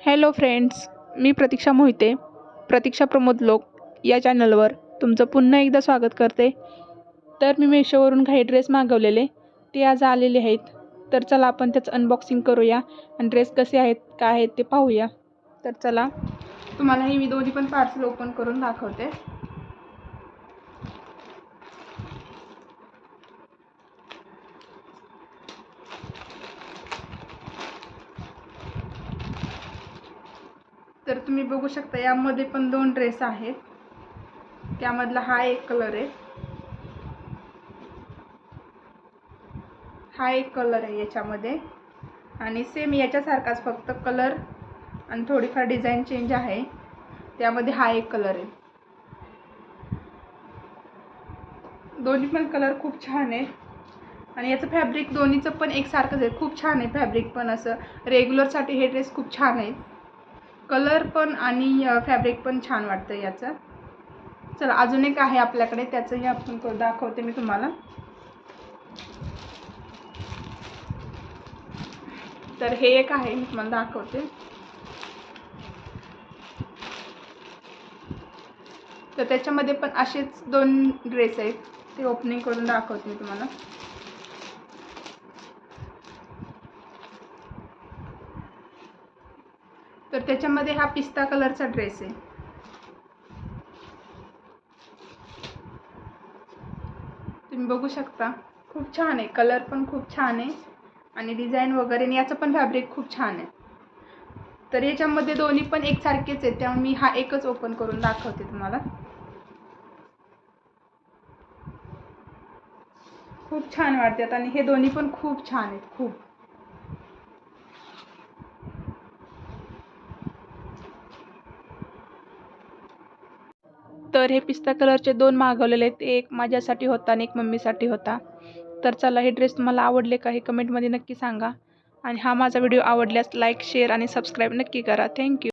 Hello friends मी प्रतीक्षा मोहिते. प्रतीक्षा प्रमोद लोक या चॅनलवर तुमचं पुन्हा एकदा स्वागत करते. तर मी मेशोवरून काही ड्रेस मागवलेले ते आज आलेले आहेत. तर चला आपण त्याचं अनबॉक्सिंग करूया आणि ड्रेस कसे आहेत काय आहेत ते पाहूया. तर चला तुम्हाला हे मी दोन्ही पण पार्सल ओपन करून दाखवते. तर तुम्ही बघू शकता यामध्ये पण दोन ड्रेस आहेत. त्यामधला हा एक कलर आहे. हा एक कलर आहे याच्यामध्ये. आणि सेम याच्यासारखाच फक्त कलर आणि थोडीफार डिझाईन चेंज आहे. त्यामध्ये हा एक कलर आहे. दोन्ही पण कलर खूप छान आहे. आणि याचं फॅब्रिक दोन्हीचं पण एकसारखंच आहे. खूप छान आहे फॅब्रिक पण असं. रेग्युलरसाठी हे ड्रेस खूप छान आहेत कलर पण आणि फॅब्रिक पण छान वाटतं याचं. चला अजून एक आहे आपल्याकडे त्याचंही आपण दाखवते मी तुम्हाला. तर हे एक आहे मी तुम्हाला दाखवते. तर त्याच्यामध्ये पण असेच दोन ड्रेस आहेत ते ओपनिंग करून दाखवते मी तुम्हाला. तर त्याच्यामध्ये हा पिस्ता कलरचा ड्रेस आहे. तुम्ही बघू शकता खूप छान आहे. कलर पण खूप छान आहे. आणि डिझाईन वगैरे आणि याचं पण फॅब्रिक खूप छान आहे. तर याच्यामध्ये दोन्ही पण एकसारखेच आहेत. त्यामुळे मी हा एकच ओपन करून दाखवते तुम्हाला. खूप छान वाटतात आणि हे दोन्ही पण खूप छान आहेत. खूप. तर हे पिस्ता कलरचे दोन मागवलेले आहेत. एक माझ्यासाठी होता आणि एक मम्मीसाठी होता. तर चला हे ड्रेस तुम्हाला आवडले का हे कमेंटमध्ये नक्की सांगा. आणि हा माझा व्हिडिओ आवडल्यास लाईक शेअर आणि सबस्क्राईब नक्की करा. थँक्यू